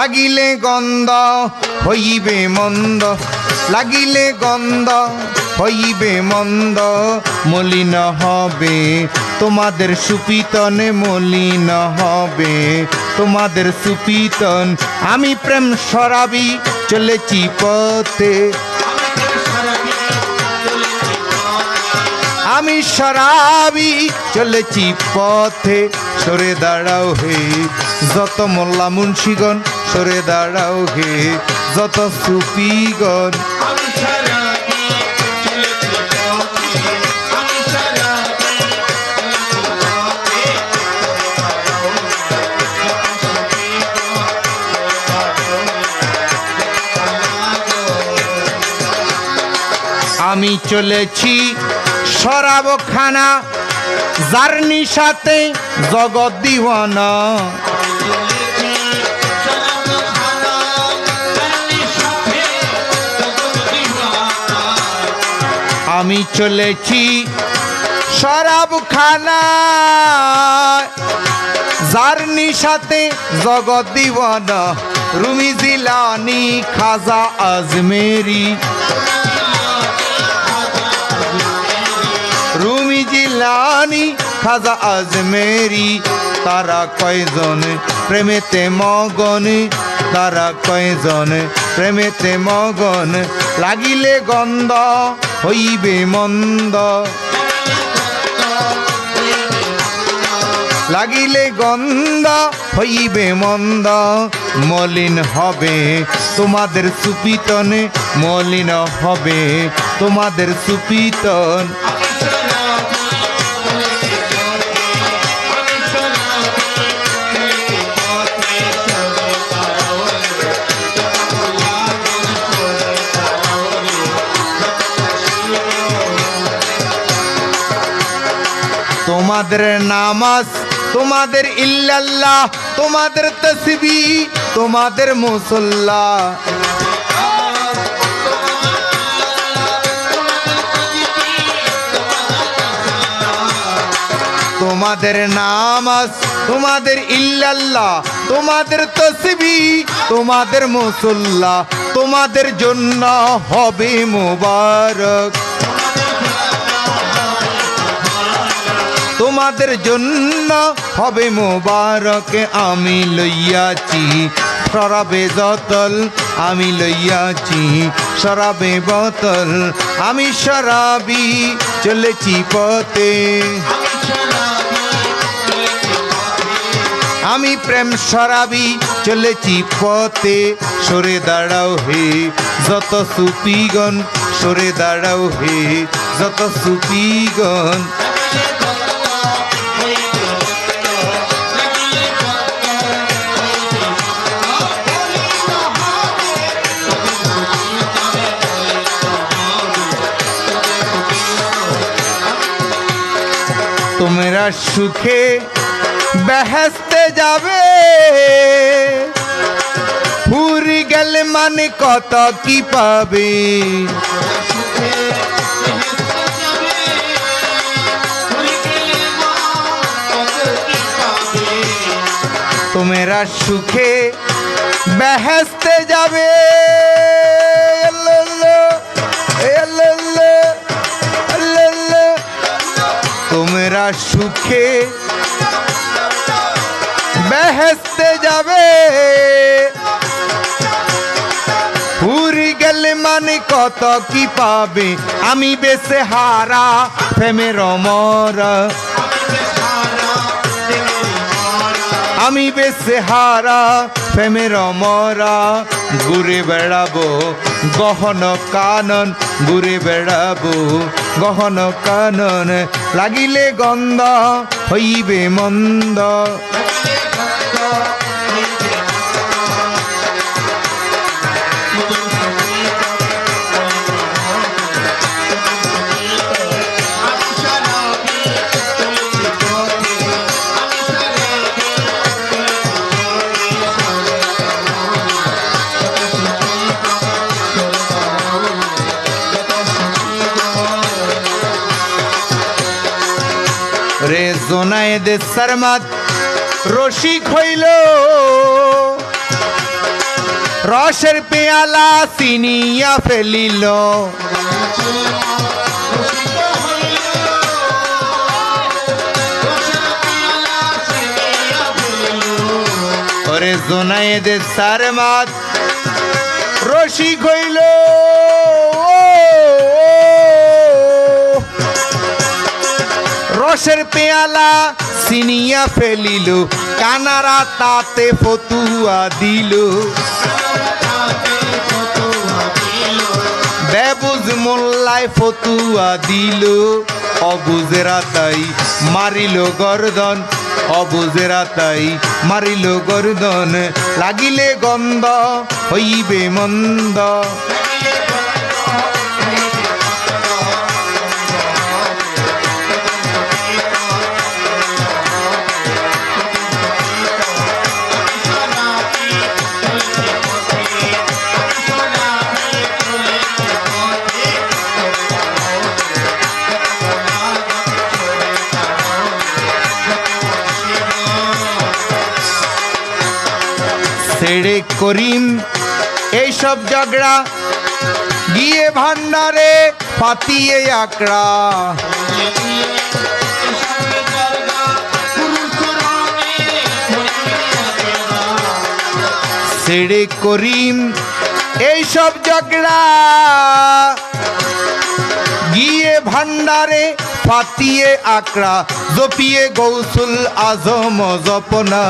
লাগিলে গন্ধ, হইবে মন্দ। লাগিলে গন্ধ, হইবে মন্দ। মলিন হবে, তোমাদের সুপিতনে মলিন হবে। তোমাদের সুপিতন, আমি প্রেম সরাবি চলেছি পথে। আমি সরাবি চলেছি পথে। সরে দাঁড়াও হে, যত মোল্লা মুন্সিগণ সরে দাঁড়াও হে যত সুপিগণ আমি চলেছি সরাবখানা জার্নি সাথে জগৎ দিওয়ানা। আমি চলেছি সরাবখানা জার্নি সাথে জগৎ দিওয়ানা, রুমি জিলানি, খাজা আজমেরি। রুমি জিলানি, খাজা আজমেরি, তারা কয়জন? প্রেমেতে মগন, তারা কয়জন? প্রেমেতে মগন, লাগিলে গন্ধ। হইবে মন্দ। লাগিলে গন্ধ হইবে মন্দ। মলিন হবে তোমাদের সুপিতনে মলিন হবে তোমাদের সুপিতন। তোমাদের নামাজ, তোমাদের ইল্লাল্লাহ, তোমাদের তসবি, তোমাদের মুসল্লা তোমাদের নামাজ, তোমাদের ইল্লাল্লাহ, তোমাদের তসবি, তোমাদের মুসল্লা তোমাদের জন্য হবে মোবারক। তোমাদের জন্য হবে মোবারক, আমি লইয়াছি। সরাবে যতল আমি লইয়াছি। সরাবে বোতল, আমি সরাবি, চলেছি পথে। আমি প্রেম সরাবি, চলেছি পথে। সরে দাঁড়াও হে যত সুপিগণ সরে দাঁড়াও হে যত সুপিগণ তোমরা সুখে বেহেস্তে যাবে। পুরি গেলে মানে কত কি পাবে? তোমরা সুখে বেহেস্তে যাবে। যাবে। পুরি গেলে মানে কত কি পাবে? আমি বেসে হারা, প্রেমের মরা আমি বেসে হারা, প্রেমের মরা ঘুরে বেড়াবো, গহন কানন, ঘুরে বেড়াবো, গহন কানন। লাগিলে গন্ধ, হইবে মন্দ। জোনায়েদ শর্মাত। রসিক হইল। রসের পেয়ালা চিনিয়া ফেলিল। ওরে জোনায়েদে সার মাত রশি রসের পেয়ালা সিনিয়া ফেলিল, কানারা তাতে ফতুয়া দিল। বেবুজ মোল্লায় ফতুয়া দিল, অবুজেরা তাই মারিল গর্দন, অবুজেরা তাই মারিল গর্দন। লাগিলে গন্ধ হইবে মন্দ। ছেড়ে করিম। এইসব ঝগড়া গিয়ে ভান্ডারে পাতিয়ে আকড়া। ছেড়ে করিম, এইসব ঝগড়া গিয়ে ভান্ডারে পাতিয়ে আকড়া। জপিয়ে গৌসুল আজম জপনা।